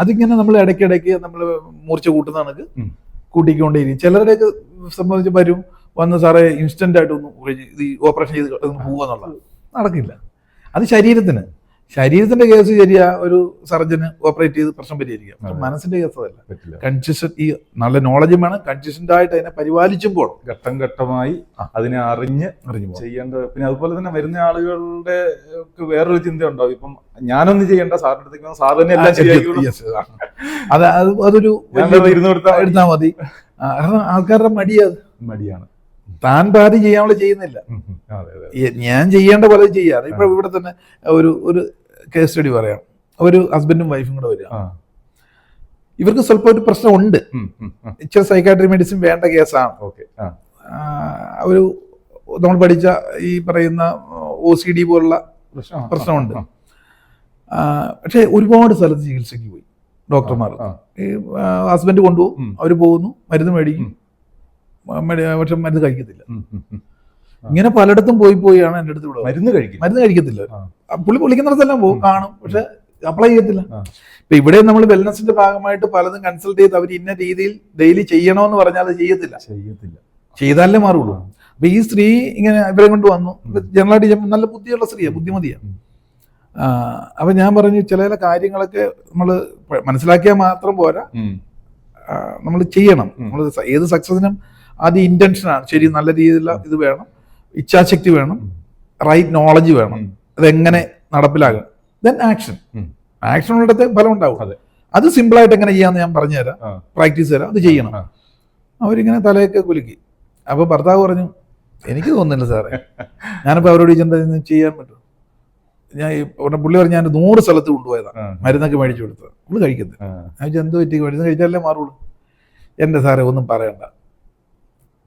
അതിങ്ങനെ നമ്മൾ ഇടയ്ക്കിടയ്ക്ക് നമ്മൾ മൂർച്ച കൂട്ടുന്ന കണക്ക്. കൂട്ടിക്കൊണ്ടേയിരിക്കും ചിലരുടെയൊക്കെ സംബന്ധിച്ച് വരും വന്ന് സാറേ ഇൻസ്റ്റന്റ് ആയിട്ട് ഒന്ന് ഇത് ഓപ്പറേഷൻ ചെയ്ത് പോവാന്നുള്ളത് പോവാന്നുള്ള നടക്കില്ല. അത് ശരീരത്തിന്. ശരീരത്തിന്റെ കേസ് ശരിയാ ഒരു സർജന് ഓപ്പറേറ്റ് ചെയ്ത് പ്രശ്നം പരിഹരിക്കാം. പക്ഷെ മനസ്സിന്റെ കേസ് അതല്ല. കൺസിസ്റ്റന്റ് ഈ നല്ല നോളജും വേണം. കൺസിസ്റ്റന്റ് ആയിട്ട് അതിനെ പരിപാലിച്ചും പോകണം ഘട്ടം ഘട്ടമായി അതിനെ അറിഞ്ഞ് അറിഞ്ഞു ചെയ്യേണ്ട പിന്നെ അതുപോലെ തന്നെ വരുന്ന ആളുകളുടെ വേറൊരു ചിന്ത ഉണ്ടാവും. ഇപ്പം ഞാനൊന്നും ചെയ്യേണ്ട സാറിന്റെ അടുത്തേക്ക് വന്ന് സാർ തന്നെ എല്ലാം ശരിയാക്കി Yes, yes. അത് അത് അതൊരു ഇരുന്ന് എടുത്താൽ മതി. കാരണം ആൾക്കാരുടെ മടിയത് മടിയാണ്. താൻ പാതി ചെയ്യാനുള്ള ചെയ്യുന്നില്ല. ഞാൻ ചെയ്യേണ്ട പോലെ ചെയ്യാറ് ഇപ്പൊ ഇവിടെ തന്നെ ഒരു ഒരു കേസ് സ്റ്റഡി പറയാം. ഒരു ഹസ്ബൻഡും വൈഫും കൂടെ വരിക. ഇവർക്ക് സ്വല്പം ഒരു പ്രശ്നം ഉണ്ട്. ഇച്ചിരി സൈക്കാട്രി മെഡിസിൻ വേണ്ട കേസാണ്. ഓക്കെ ഒരു നമ്മൾ പഠിച്ച ഈ പറയുന്ന ഒ സി ഡി പോലുള്ള പ്രശ്നമുണ്ട്. പക്ഷേ ഒരുപാട് സ്ഥലത്ത് ചികിത്സയ്ക്ക് പോയി ഡോക്ടർമാർ. ഈ ഹസ്ബൻഡ് കൊണ്ടുപോകും. അവർ പോകുന്നു മരുന്ന് മേടിക്കും. പക്ഷെ മരുന്ന് കഴിക്കത്തില്ല. ഇങ്ങനെ പലയിടത്തും പോയി പോയാണ് എന്റെ അടുത്ത് ഇവിടെ. മരുന്ന് കഴിക്കും മരുന്ന് കഴിക്കത്തില്ല. പുള്ളി വിളിക്കുന്നിടത്തെല്ലാം പോകും കാണും പക്ഷെ അപ്ലൈ ചെയ്യത്തില്ല. ഇപ്പൊ ഇവിടെ നമ്മൾ വെൽനസിന്റെ ഭാഗമായിട്ട് പലതും കൺസൾട്ട് ചെയ്ത് അവർ ഇന്ന രീതിയിൽ ഡെയിലി ചെയ്യണമെന്ന് പറഞ്ഞാൽ അത് ചെയ്യത്തില്ല. ചെയ്യത്തില്ല. ചെയ്താലേ മാറുള്ളൂ. അപ്പൊ ഈ സ്ത്രീ ഇങ്ങനെ ഇവരെ കൊണ്ട് വന്നു. ജനറലായിട്ട് നല്ല ബുദ്ധിയുള്ള സ്ത്രീയാണ് ബുദ്ധിമതിയാണ്. അപ്പൊ ഞാൻ പറഞ്ഞു ചില ചില കാര്യങ്ങളൊക്കെ നമ്മൾ മനസ്സിലാക്കിയാൽ മാത്രം പോരാ. നമ്മൾ ചെയ്യണം. നമ്മൾ ഏത് സക്സസിനും ആദ്യം ഇന്റൻഷനാണ് ശരി നല്ല രീതിയിലുള്ള ഇത് വേണം. ഇച്ഛാശക്തി വേണം. റൈറ്റ് നോളജ് വേണം. അതെങ്ങനെ നടപ്പിലാകും ദെൻ ആക്ഷൻ ആക്ഷൻ ഉള്ളിടത്ത് ഫലം ഉണ്ടാവും. അതെ. അത് സിമ്പിൾ ആയിട്ട് എങ്ങനെ ചെയ്യാന്ന് ഞാൻ പറഞ്ഞുതരാം. പ്രാക്ടീസ് തരാം. അത് ചെയ്യണം. അവരിങ്ങനെ തലയൊക്കെ കുലുക്കി. അപ്പൊ ഭർത്താവ് പറഞ്ഞു എനിക്ക് തോന്നുന്നില്ല സാറേ. ഞാനിപ്പോ അവരോട് ചോദിച്ചാൽ ചെയ്യാൻ പറ്റും? ഞാൻ ഉടനെ പുള്ളി പറഞ്ഞു ഞാൻ നൂറ് സ്ഥലത്ത് കൊണ്ടുപോയതാണ്. മരുന്നൊക്കെ മേടിച്ചു കൊടുത്തത്. പുള്ളി കഴിക്കുന്നത് ഞാൻ ചെന്ത് പറ്റി? മരുന്ന് കഴിച്ചാലേ മാറുള്ളൂ? എന്റെ സാറേ ഒന്നും പറയണ്ട.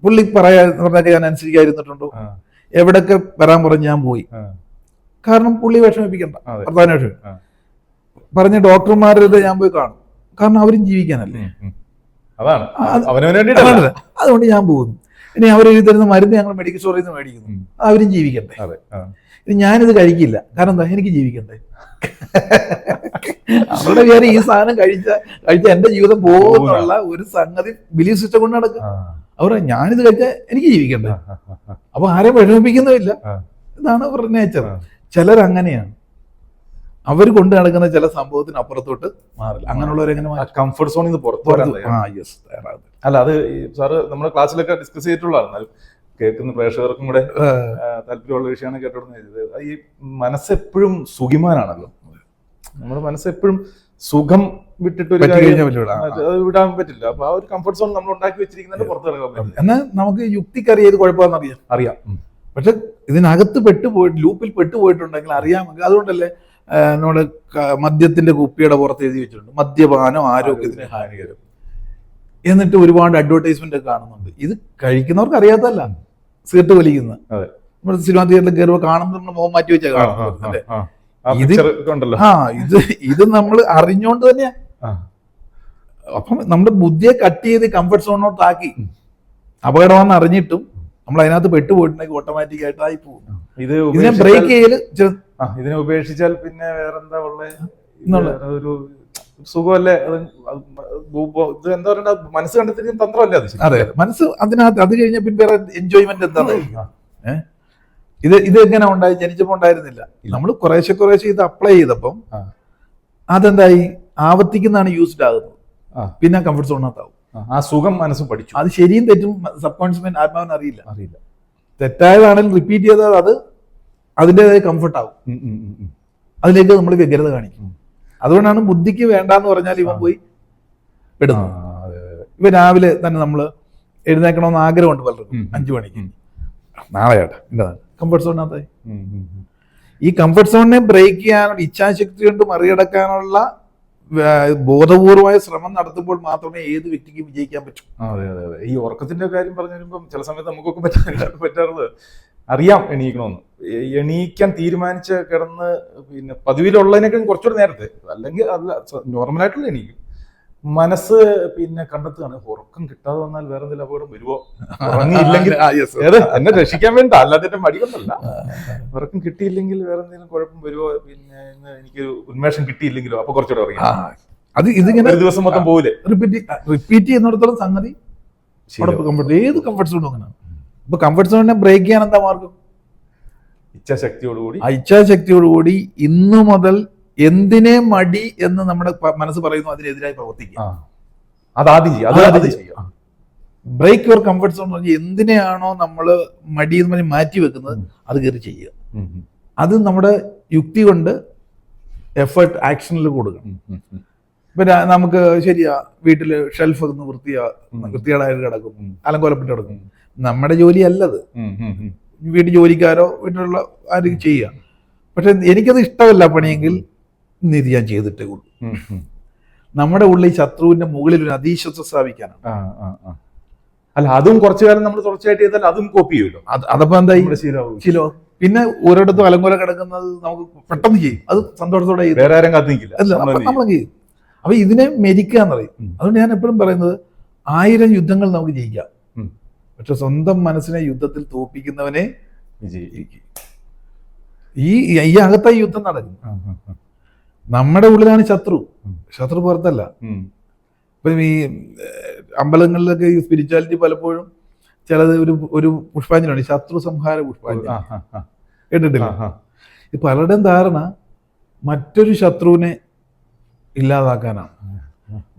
പുള്ളി പറയാ പറഞ്ഞൊക്കെ ഞാൻ അനുസരിക്കാതിരുന്നിട്ടുണ്ടോ. എവിടൊക്കെ വരാൻ പറഞ്ഞ് ഞാൻ പോയി. കാരണം പുള്ളി വിഷമിപ്പിക്കണ്ട. ഭർത്താവിനെ. പറഞ്ഞ ഡോക്ടർമാരുടെ ഞാൻ പോയി കാണും. കാരണം അവരും ജീവിക്കാനല്ലേ. അതാണ്. അതുകൊണ്ട് ഞാൻ പോകുന്നു. ഇനി അവർ എഴുതി തരുന്ന മരുന്ന് ഞങ്ങൾ മെഡിക്കൽ സ്റ്റോറിൽ നിന്ന് മേടിക്കുന്നു. അവരും ആ. ഇനി ഞാനിത് കഴിക്കില്ല. കാരണം എന്താ എനിക്ക് ജീവിക്കണ്ടേ. അവരുടെ പേര് ഈ സാധനം കഴിച്ച കഴിച്ച എന്റെ ജീവിതം പോകുന്നുള്ള ഒരു സംഗതി ബിലീഫ് സിസ്റ്റം കൊണ്ട് നടക്കുക ആ. അവർ ഞാനിത് കഴിച്ചാൽ എനിക്ക് ജീവിക്കണ്ടേ. അപ്പൊ ആരെയും വിഷമിപ്പിക്കുന്നുമില്ല ആ. ഇതാണ് അവരുടെ നേച്ചർ ചിലരങ്ങനെയാണ്. ചിലർ അങ്ങനെയാണ് അവർ കൊണ്ട് നടക്കുന്ന ചില സംഭവത്തിന് അപ്പുറത്തോട്ട് മാറില്ല. അങ്ങനെയുള്ളവരെങ്ങനെ? കംഫർട്ട് സോണിൽ നിന്ന് പുറത്തു അല്ല അത് സാറ് നമ്മുടെ ക്ലാസ്സിലൊക്കെ ഡിസ്കസ് ചെയ്തിട്ടുള്ളതാണ്. കേൾക്കുന്ന പ്രേക്ഷകർക്കും കൂടെ താല്പര്യമുള്ള വിഷയമാണ് കേട്ടോടുന്നത്. ഈ മനസ്സെപ്പോഴും സുഖിമാനാണല്ലോ. നമ്മുടെ മനസ്സെപ്പോഴും സുഖം വിട്ടിട്ട് ഒരു കാര്യം വിടാൻ പറ്റില്ല. അപ്പൊ ആ ഒരു കംഫർട്ട് സോൺ നമ്മൾ ഉണ്ടാക്കി വെച്ചിരിക്കുന്നതിന് പുറത്ത് കിടക്കാൻ പറ്റില്ല. എന്നാൽ നമുക്ക് യുക്തിക്കറിയാം ഇത് കുഴപ്പമാണെന്നറിയാം അറിയാം. ഉം. പക്ഷെ ഇതിനകത്ത് പെട്ടുപോയിട്ട് ലൂപ്പിൽ പെട്ടുപോയിട്ടുണ്ടെങ്കിൽ അറിയാമെങ്കിൽ അതുകൊണ്ടല്ലേ നമ്മുടെ മദ്യത്തിന്റെ കുപ്പിയുടെ പുറത്ത് എഴുതി വെച്ചിട്ടുണ്ട്. മദ്യപാനം ആരോഗ്യത്തിന് ഹാനികരം. എന്നിട്ട് ഒരുപാട് അഡ്വർടൈസ്മെന്റ് ഒക്കെ കാണുന്നുണ്ട്. ഇത് കഴിക്കുന്നവർക്ക് അറിയാത്തല്ല സിഗരറ്റ് വലിക്കുന്ന നമ്മുടെ നമ്മൾ സിനിമാ തിയേറ്ററിൽ കയറുമ്പോൾ കാണുന്നുണ്ട് മുഖം മാറ്റി വെച്ചാൽ കാണുന്നത്. ഇത് ആ ഇത് ഇത് നമ്മൾ അറിഞ്ഞുകൊണ്ട് തന്നെയാ. അപ്പം നമ്മുടെ ബുദ്ധിയെ കട്ട് ചെയ്ത് കംഫർട്ട് സോണിലോട്ടാക്കി ആക്കി അപകടമാണെന്ന് അറിഞ്ഞിട്ടും നമ്മൾ അതിനകത്ത് പെട്ടുപോയിട്ടുണ്ടെങ്കിൽ ഓട്ടോമാറ്റിക് ആയിട്ട് ആയി പോകും ഇത് ഇതിനെ ബ്രേക്ക് ചെയ്യൽ ആ, ഇതിനെ ഉപേക്ഷിച്ചാൽ പിന്നെ വേറെന്താ ഉള്ളത് ഒരു സുഖമല്ലേ? ഇത് എന്താ പറയണ്ട? മനസ്സ് കണ്ടെത്തുന്ന തന്ത്രമല്ലേ അത്? അതെ മനസ്സ് അതിനകത്ത് അത് കഴിഞ്ഞ പിന്നെ വേറെ എൻജോയ്മെന്റ് എന്താണ്. ഇത് ഇത് എങ്ങനെ ഉണ്ടായി? ജനിച്ചപ്പോ ഉണ്ടായിരുന്നില്ല. നമ്മൾ കുറേശ്ശെ കുറേശ്ശെ ഇത് അപ്ലൈ ചെയ്തപ്പം അതെന്തായി? ആവർത്തിക്കുന്നതാണ് യൂസ്ഡ് ആകുന്നത്. പിന്നെ കംഫർട്ട് സോണിനകത്താവും ആ, ആ സുഖം മനസ്സും പഠിച്ചു അത് ശരിയും തെറ്റും സബ് കോൺഷ്യസ്മെന്റ് ആത്മാവിന് അറിയില്ല അറിയില്ല തെറ്റായതാണെങ്കിൽ റിപ്പീറ്റ് ചെയ്താൽ അത് അതിന്റെതായ കംഫർട്ട് ആവും. അതിലേക്ക് നമ്മൾ വ്യഗ്രത കാണിക്കും. അതുകൊണ്ടാണ് ബുദ്ധിക്ക് വേണ്ടാന്ന് പറഞ്ഞാൽ ഇവൻ പോയി ആ, പെടുന്നു അതെ, അതെ, അതെ. ഇവ രാവിലെ തന്നെ നമ്മൾ എഴുന്നേക്കണമെന്ന് ആഗ്രഹമുണ്ട് പലർക്കും. അഞ്ചു മണിക്ക്. നാളെ ചേട്ടാ കംഫർട്ട് സോണിനകത്തായി. ഈ കംഫർട്ട് സോണിനെ ബ്രേക്ക് ചെയ്യാനുള്ള ഇച്ഛാശക്തി കൊണ്ട് മറികടക്കാനുള്ള ബോധപൂർവമായ ശ്രമം നടത്തുമ്പോൾ മാത്രമേ ഏത് വ്യക്തിക്കും വിജയിക്കാൻ പറ്റൂ. അതെ അതെ അതെ. ഈ ഉറക്കത്തിന്റെ കാര്യം പറഞ്ഞു വരുമ്പോൾ ചില സമയത്ത് നമുക്കൊക്കെ പറ്റാൻ പറ്റാറുള്ളത് അറിയാം എണീക്കണമെന്ന് എണീക്കാൻ തീരുമാനിച്ച് കിടന്ന് പിന്നെ പതിവിലുള്ളതിനേക്കാൾ കുറച്ചുകൂടെ നേരത്തെ. അല്ലെങ്കിൽ അല്ല നോർമലായിട്ടുള്ള എണീക്കും. മനസ്സ് പിന്നെ കണ്ടെത്തുകയാണ്. ഉറക്കം കിട്ടാതെ വന്നാൽ വേറെ എന്തെങ്കിലും അപകടം വരുമോ ഉറങ്ങിയില്ലെങ്കിൽ. എന്നെ രക്ഷിക്കാൻ വേണ്ട അല്ലാതെ എന്റെ മടിയൊന്നല്ല ഉറക്കം കിട്ടിയില്ലെങ്കിൽ വേറെ എന്തെങ്കിലും കുഴപ്പം വരുമോ പിന്നെ എനിക്ക് ഉന്മേഷം കിട്ടിയില്ലെങ്കിലോ? അപ്പൊ കുറച്ചുകൂടെ ഉറങ്ങി. അത് ഇതിങ്ങനെ ഒരു ദിവസം മൊത്തം പോവില്ലേ? റിപ്പീറ്റ് റിപ്പീറ്റ് ചെയ്യുന്നിടത്തോളം സംഗതി. കംഫർട്ട് ഏത് കംഫർട്ട് സോണും അങ്ങനെ ഇപ്പൊ കംഫർട്ട് സോണിനെ ബ്രേക്ക് ചെയ്യാൻ എന്താ മാർഗം? ഇച്ഛാശക്തിയോടുകൂടി. ആ ഇച്ഛാശക്തിയോടുകൂടി ഇന്നു മുതൽ എന്തിനെ മടി എന്ന് നമ്മുടെ മനസ്സ് പറയുന്നു അതിനെതിരായി പ്രവർത്തിക്കുക. അതാദ്യം ചെയ്യുക. അത് അതാദ്യം ആദ്യം ചെയ്യും. ചെയ്യും ബ്രേക്ക് യുവർ കംഫർട്ട് സോൺ എന്ന് പറഞ്ഞാൽ എന്തിനെയാണോ നമ്മൾ മടി എന്ന് പറഞ്ഞ് മാറ്റി വെക്കുന്നത് അത് കയറി ചെയ്യുക. അത് നമ്മുടെ യുക്തി കൊണ്ട് എഫേർട്ട് ആക്ഷനിൽ കൊടുക്കണം. പിന്നെ നമുക്ക് ശരിയാ വീട്ടിൽ ഷെൽഫ് ഒന്ന് വൃത്തിയാ. വൃത്തികേടായിട്ട് കിടക്കും അലങ്കോലപ്പെട്ട് കിടക്കും. നമ്മുടെ ജോലി അല്ലത്. വീട്ടിൽ ജോലിക്കാരോ വീട്ടിലുള്ള ആരും ചെയ്യുക. പക്ഷെ എനിക്കത് ഇഷ്ടമല്ല പണിയെങ്കിൽ ഇത് ഞാൻ ചെയ്തിട്ടേ ഉള്ളൂ. നമ്മുടെ ഉള്ളിൽ ശത്രുവിന്റെ മുകളിൽ ഒരു അതീശ്വസം സ്ഥാപിക്കാനാണ്. അല്ല അതും കുറച്ചു കാലം നമ്മൾ തുടർച്ചയായിട്ട് ചെയ്താൽ അതും കോപ്പി ചെയ്യുമല്ലോ അതപ്പോ എന്തായി? ശീലോ പിന്നെ ഓരോടത്തും അലങ്കോല കിടക്കുന്നത് നമുക്ക് പെട്ടെന്ന് ചെയ്യും. അത് സന്തോഷത്തോടെ ചെയ്യും. വേറെ ആരും കാത്തിക്കില്ല അല്ല നമ്മൾ ചെയ്യും? അപ്പൊ ഇതിനെ മെരിക്കുക എന്ന് പറയും അതുകൊണ്ട് ഞാൻ എപ്പോഴും പറയുന്നത് ആയിരം യുദ്ധങ്ങൾ നമുക്ക് ജയിക്കാം. പക്ഷെ സ്വന്തം മനസ്സിനെ യുദ്ധത്തിൽ തോപ്പിക്കുന്നവനെ വിജയിക്കും. ഈ ഈ അകത്തായി യുദ്ധം നടക്കും. നമ്മുടെ ഉള്ളിലാണ് ശത്രു. ശത്രു പുറത്തല്ല. ഇപ്പം ഈ അമ്പലങ്ങളിലൊക്കെ ഈ സ്പിരിച്വാലിറ്റി പലപ്പോഴും ചിലത് ഒരു ഒരു പുഷ്പാഞ്ജലിയാണ്. ശത്രു സംഹാര പുഷ്പാഞ്ജലി. കേട്ടിട്ടില്ല. പലരുടെയും ധാരണ മറ്റൊരു ശത്രുവിനെ ഇല്ലാതാക്കാനാണ്.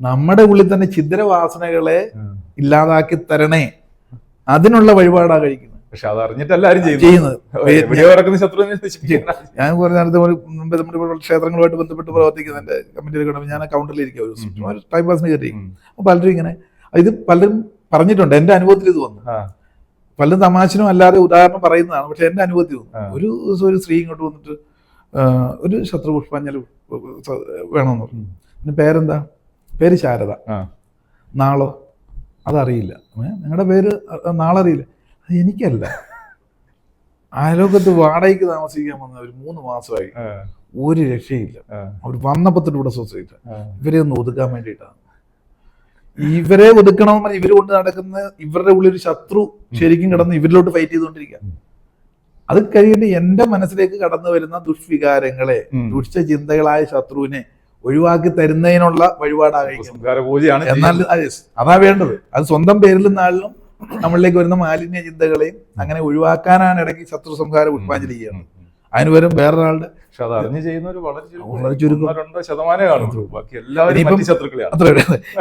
നമ്മുടെ ഉള്ളിൽ തന്നെ ഛിദ്രവാസനകളെ ഇല്ലാതാക്കി തരണേ. അതിനുള്ള വഴിപാടാ കഴിക്കുന്നത്. പക്ഷെ അത് അറിഞ്ഞിട്ടെല്ലാരും ചെയ്യുന്നത്. ഞാൻ കുറേ നേരത്തെ മുമ്പ് നമ്മുടെ ക്ഷേത്രങ്ങളുമായിട്ട് ബന്ധപ്പെട്ട് പ്രവർത്തിക്കുന്ന എന്റെ കമ്മിറ്റിയിൽ കിടമ്പോൾ ഞാൻ കൗണ്ടറിലിരിക്കും ഒരു ടൈം പാസിന് കയറി. അപ്പോൾ പലരും ഇങ്ങനെ ഇത് പലരും പറഞ്ഞിട്ടുണ്ട് എന്റെ അനുഭവത്തിൽ ഇത് വന്നു. പലരും തമാശനും അല്ലാതെ ഉദാഹരണം പറയുന്നതാണ് പക്ഷെ എന്റെ അനുഭവത്തിൽ വന്നു. ഒരു ദിവസം ഒരു സ്ത്രീ ഇങ്ങോട്ട് വന്നിട്ട് ഒരു ശത്രു പുഷ്പാഞ്ജലി വേണമെന്ന് പറഞ്ഞു. പിന്നെ പേരെന്താ? പേര് ശാരദ. നാളോ? അതറിയില്ല. നിങ്ങളുടെ പേര് നാളറിയില്ല. അത് എനിക്കല്ല. അയലോക്കത്ത് വാടകയ്ക്ക് താമസിക്കാൻ വന്ന ഒരു മൂന്ന് മാസമായി. ഒരു രക്ഷയില്ല. അവർ വന്നപ്പോൾ തൊട്ട് ഇവിടെ സൊസൈറ്റി ഇവരെ ഒന്ന് ഒതുക്കാൻ വേണ്ടിയിട്ടാണ്. ഇവരെ ഒതുക്കണമെന്ന് പറഞ്ഞാൽ ഇവർ കൊണ്ട് നടക്കുന്ന ഇവരുടെ ഉള്ളിൽ ഒരു ശത്രു ശരിക്കും കിടന്ന് ഇവരിലോട്ട് ഫൈറ്റ് ചെയ്തുകൊണ്ടിരിക്കുക. അത് കഴിയുമ്പോൾ എന്റെ മനസ്സിലേക്ക് കടന്നു വരുന്ന ദുഷ്വികാരങ്ങളെ ദുഷ്ട ചിന്തകളായ ശത്രുവിനെ ഒഴിവാക്കി തരുന്നതിനുള്ള വഴിപാടാണ് എന്നാൽ അതാ വേണ്ടത്. അത് സ്വന്തം പേരിലും നിന്നാലും നമ്മളിലേക്ക് വരുന്ന മാലിന്യ ചിന്തകളെയും അങ്ങനെ ഒഴിവാക്കാനാണ് ഇടയ്ക്ക് ശത്രു സംഹാര പുഷ്പാഞ്ജലി ചെയ്യുന്നത് അതിന് പകരം വേറൊരാളുടെ പക്ഷെ അത് അറിഞ്ഞ് ചെയ്യുന്നവർ വളരെ ചുരുക്കം. ശതമാനമേ കാണുള്ളൂ ബാക്കി എല്ലാവരും ശത്രുക്കളെയാണ്. അത്ര